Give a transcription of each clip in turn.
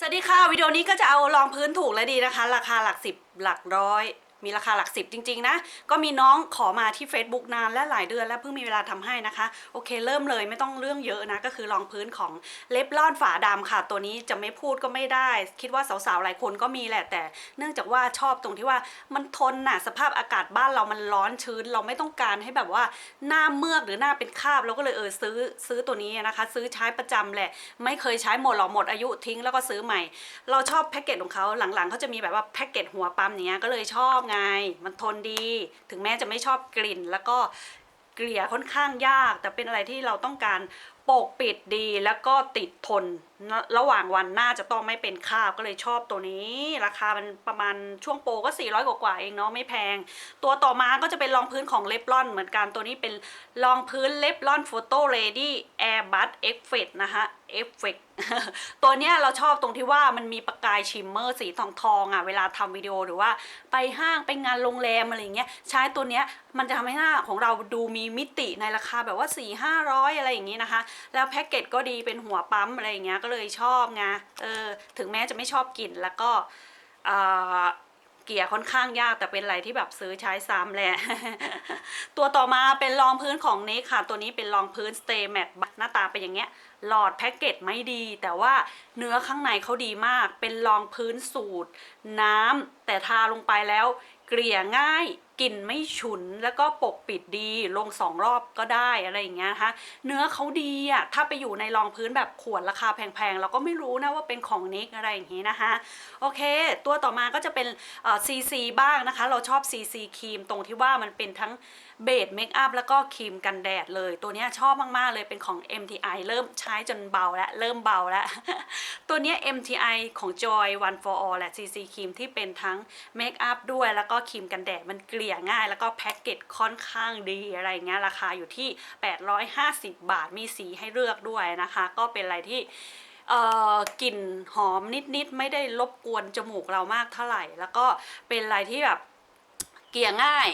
สวัสดีค่ะ วิดีโอนี้ก็จะเอารองพื้นถูกและดีนะคะ ราคาหลักสิบหลักร้อย มีราคาหลักสิบจริง ๆ นะ ก็มีน้องขอมาที่ Facebook นานและหลายเดือนแล้วเพิ่งมีเวลาทำให้นะคะ โอเค เริ่มเลยไม่ต้องเรื่องเยอะนะ ก็คือรองพื้นของเล็บลอนฝาดำค่ะ ตัวนี้จะไม่พูดก็ไม่ได้ คิดว่าสาวๆหลายคนก็มีแหละแต่ เนื่องจากว่าชอบตรงที่ว่ามันทนน่ะสภาพอากาศบ้านเรามันร้อนชื้น เราไม่ต้องการให้แบบว่าหน้าเมือกหรือหน้าเป็นคราบเราก็เลยเออซื้อซื้อตัวนี้นะคะ ซื้อใช้ประจำแหละ ไม่เคยใช้หมดหรอกหมดอายุทิ้งแล้วก็ซื้อใหม่ เราชอบแพ็กเกจของเขาหลังๆเขาจะมีแบบว่าแพ็กเกจหัวปั๊มเนี้ยก็เลยชอบไงมันทนดี ถึงแม้จะไม่ชอบกลิ่น แล้วก็เกลี่ยค่อนข้างยาก แต่เป็นอะไรที่เราต้องการปกปิดดีแล้วก็ติดทนระหว่างวันน้าจะต้องไม่เป็นคาบก็เลยชอบตัวนี้ ราคามันประมาณช่วงโปรก็ 400 กว่าๆเองเนาะไม่แพง ตัวต่อมาก็จะเป็นรองพื้นของเล็บลอนเหมือนกันตัวนี้เป็นรองพื้นเล็บลอนโฟโต้เรดี้แอร์บัตเอฟเฟกนะคะเอฟเฟกตัวเนี้ยเราชอบตรงที่ว่ามันมีประกายชิมเมอร์สีทองทองอะเวลาทำวิดีโอหรือว่าไปห้างไปงานโรงแรมอะไรอย่างเงี้ยใช้ตัวเนี้ยมันจะทำให้หน้าของเราดูมีมิติในราคาแบบว่า 4 5 0 0 อะไรอย่างงี้นะคะ แล้วแพ็กเกจก็ดีเป็นหัวปั๊มอะไรอย่างเงี้ยก็เลยชอบไงเออถึงแม้จะไม่ชอบกลิ่นแล้วก็เกลี่ยค่อนข้างยากแต่เป็นอะไรที่แบบซื้อใช้ซ้ำแหละ ตัวต่อมาเป็นรองพื้นของนี้ค่ะ ตัวนี้เป็นรองพื้น Stay Matte หน้าตาเป็นอย่างเงี้ย หลอดแพ็กเกจไม่ดี แต่ว่าเนื้อข้างในเขาดีมาก เป็นรองพื้นสูตร น้ำแต่ทาลงไปแล้ว เกลี่ยง่าย กลิ่นไม่ฉุนแล้วก็ปกปิดดีลงสองรอบก็ได้อะไรอย่างเงี้ยนะคะเนื้อเขาดีอะถ้าไปอยู่ในรองพื้นแบบขวดราคาแพงๆเราก็ไม่รู้นะว่าเป็นของนิกอะไรอย่างงี้นะคะโอเค ตัวต่อมาก็จะเป็นซีซีบ้างนะคะ เราชอบ CC ครีมตรงที่ว่ามันเป็นทั้งเบสเมคอัพแล้วก็ครีมกันแดดเลย ตัวเนี้ยชอบมาก ๆ เลยเป็นของ MTI เริ่มใช้จนเบาแล้ว เริ่มเบาแล้ว ตัวเนี้ย MTI ของ Joy One for All และ CC ครีมที่เป็นทั้งเมคอัพด้วยแล้วก็ครีมกันแดดมันเกลี่ยง่าย แล้วก็แพ็กเกจค่อนข้างดีอะไรเงี้ยราคาอยู่ที่ 850 บาทมีสีให้เลือกด้วยนะคะ ก็เป็นอะไรที่กลิ่นหอมนิดๆไม่ได้รบกวนจมูกเรามากเท่าไหร่ แล้วก็เป็นอะไรที่แบบเกลี่ยง่าย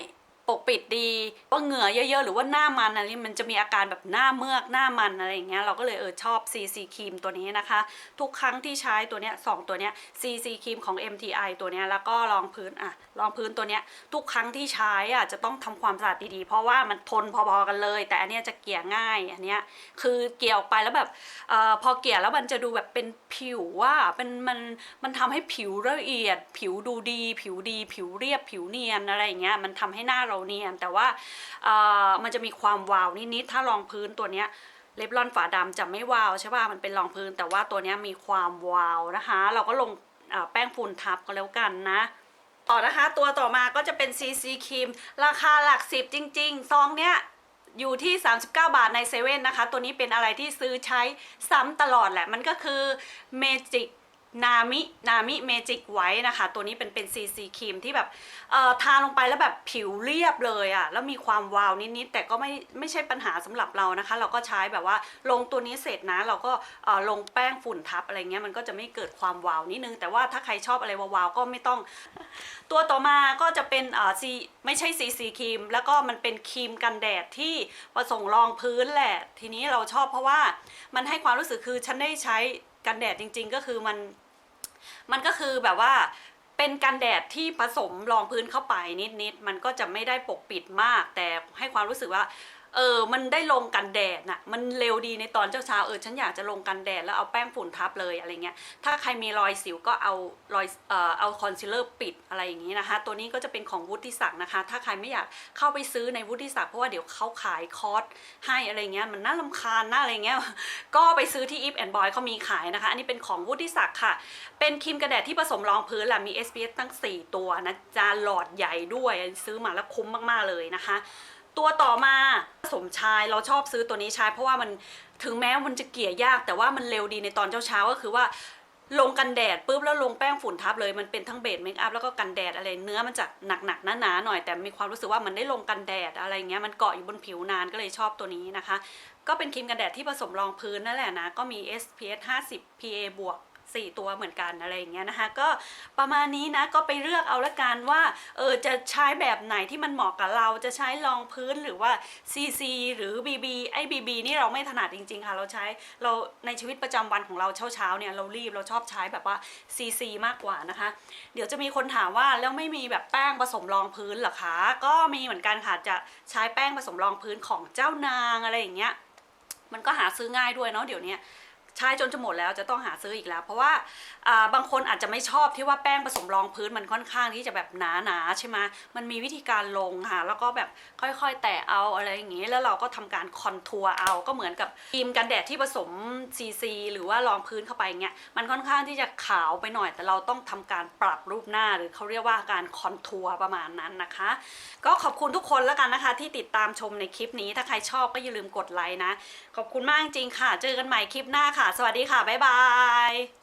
ปกปิดดีว่าเหงื่อเยอะๆ หรือว่าหน้ามันอะไรนี่มันจะมีอาการแบบหน้าเมือกหน้ามันอะไรอย่างเงี้ยเราก็เลยเออชอบ CC ครีมตัวนี้นะคะ ทุกครั้งที่ใช้ตัวเนี้ยสองตัวเนี้ย CC ครีมของ MTI ตัวเนี้ยแล้วก็รองพื้นอะรองพื้นตัวเนี้ยทุกครั้งที่ใช้อะจะต้องทำความสะอาดดีๆ เพราะว่ามันทนพอๆกันเลย แต่อันเนี้ยจะเกลี่ยง่ายอันเนี้ยคือเกลี่ยออกไปแล้วแบบเอ่อพอเกลี่ยแล้วมันจะดูแบบเป็นผิวว่าเป็นมันมันทำให้ผิวละเอียด ผิวดูดี ผิวดี ผิวเรียบผิวเนียนอะไรอย่างเงี้ยมันทำให้หน้าเราเนียน แต่ว่ามันจะมีความวาวนิดๆถ้ารองพื้นตัวเนี้ยเล็บลอนฝาดำจะไม่วาวใช่ป่ะมันเป็นรองพื้น แต่ว่าตัวเนี้ยมีความวาวนะคะ เราก็ลงแป้งฝุ่นทับก็แล้วกันนะ ต่อนะคะตัวต่อมาก็จะเป็น CC ครีมราคาหลักสิบจริง ๆ ซองเนี้ยอยู่ที่ 39 บาทในเซเว่นนะคะ ตัวนี้เป็นอะไรที่ซื้อใช้ซ้ำตลอดแหละ มันก็คือเมจิก นามินามิเมจิกไว้นะคะ ตัวนี้เป็นเป็น CC ครีมที่แบบเอ่อทาลงไปแล้วแบบผิวเรียบเลยอะ่ะแล้วมีความวาวนิดๆแต่ก็ไม่ไม่ใช่ปัญหาสำหรับเรานะคะ เราก็ใช้แบบว่าลงตัวนี้เสร็จนะ เราก็เอ่อลงแป้งฝุ่นทับอะไรเงี้ยมันก็จะไม่เกิดความวาวนิดนึง แต่ว่าถ้าใครชอบอะไรวาวๆก็ไม่ต้อง ตัวต่อมาก็จะเป็นเอ่อซีไม่ใช่ซีซีครีม แล้วก็มันเป็นครีมกันแดดที่ผสมรองพื้นแหละ ทีนี้เราชอบเพราะว่ามันให้ความรู้สึกคือฉันได้ใช้กันแดดจริง ๆ ก็คือมัน มันก็คือแบบว่าเป็นกันแดดที่ผสมรองพื้นเข้าไปนิดๆ มันก็จะไม่ได้ปกปิดมาก แต่ให้ความรู้สึกว่า เออ มันได้ลงกันแดดน่ะ มันเร็วดีในตอนเช้าเช้าๆเออ ฉันอยากจะลงกันแดดแล้วเอาแป้งฝุ่นทับเลยอะไรเงี้ย ถ้าใครมีรอยสิวก็เอารอย เอ่อ เอาคอนซีลเลอร์ปิดอะไรอย่างนี้นะคะ ตัวนี้ก็จะเป็นของวุฒิศักดิ์นะคะ ถ้าใครไม่อยากเข้าไปซื้อในวุฒิศักดิ์เพราะว่าเดี๋ยวเขาขายคอร์สให้อะไรเงี้ย มันน่าลำคาญน่าอะไรเงี้ย ก็ไปซื้อที่ If and Boy เขามีขายนะคะ อันนี้เป็นของวุฒิศักดิ์ค่ะ เป็นครีมกันแดดที่ผสมรองพื้นแหละมี SPF ตั้ง 4 ตัวนะจะหลอดใหญ่ด้วย ซื้อมาแล้วคุ้มมากๆเลยนะคะ ตัวต่อมาสมชายเราชอบซื้อตัวนี้ใช้เพราะว่ามันถึงแม้มันจะเกลี่ยยาก แต่ว่ามันเร็วดีในตอนเช้าๆก็คือว่าลงกันแดดปุ๊บแล้วลงแป้งฝุ่นทับเลยมันเป็นทั้งเบสเมคอัพแล้วก็กันแดดอะไรเนื้อมันจะหนักๆหนาๆหน่อยแต่มีความรู้สึกว่ามันได้ลงกันแดดอะไรเงี้ยมันเกาะอยู่บนผิวนานก็เลยชอบตัวนี้นะคะ ก็เป็นครีมกันแดดที่ผสมรองพื้นนั่นแหละนะก็มี SPF 50 PA บวก 4 ตัวเหมือนกันอะไรอย่างเงี้ยนะคะก็ประมาณนี้นะก็ไปเลือกเอาละกันว่าเออจะใช้แบบไหนที่มันเหมาะกับเราจะใช้รองพื้นหรือว่า CC หรือ BB ไอ้ BB นี่เราไม่ถนัดจริงๆค่ะเราใช้เราในชีวิตประจำวันของเราเช้าๆเนี่ยเรารีบเราชอบใช้แบบว่า CC มากกว่านะคะ เดี๋ยวจะมีคนถามว่าแล้วไม่มีแบบแป้งผสมรองพื้นหรอคะก็มีเหมือนกันค่ะจะใช้แป้งผสมรองพื้นของเจ้านางอะไรอย่างเงี้ยมันก็หาซื้อง่ายด้วยเนาะเดี๋ยวนี้ ใช้จนจะหมดแล้วจะต้องหาซื้ออีกแล้ว เพราะว่าบางคนอาจจะไม่ชอบที่ว่าแป้งผสมรองพื้นมันค่อนข้างที่จะแบบหนาๆใช่ไหมมันมีวิธีการลงค่ะแล้วก็แบบค่อยๆ แตะเอาอะไรอย่างงี้ แล้วเราก็ทำการคอนทัวร์เอาก็เหมือนกับครีมกันแดดที่ผสมซีซีหรือว่ารองพื้นเข้าไปเงี้ยมันค่อนข้างที่จะขาวไปหน่อย แต่เราต้องทำการปรับรูปหน้าหรือเขาเรียกว่าการคอนทัวร์ประมาณนั้นนะคะ ก็ขอบคุณทุกคนแล้วกันนะคะ ที่ติดตามชมในคลิปนี้ถ้าใครชอบก็อย่าลืมกดไลค์นะขอบคุณมากจริงค่ะ เจอกันใหม่คลิปหน้าค่ะค่ะ สวัสดีค่ะ บ๊ายบาย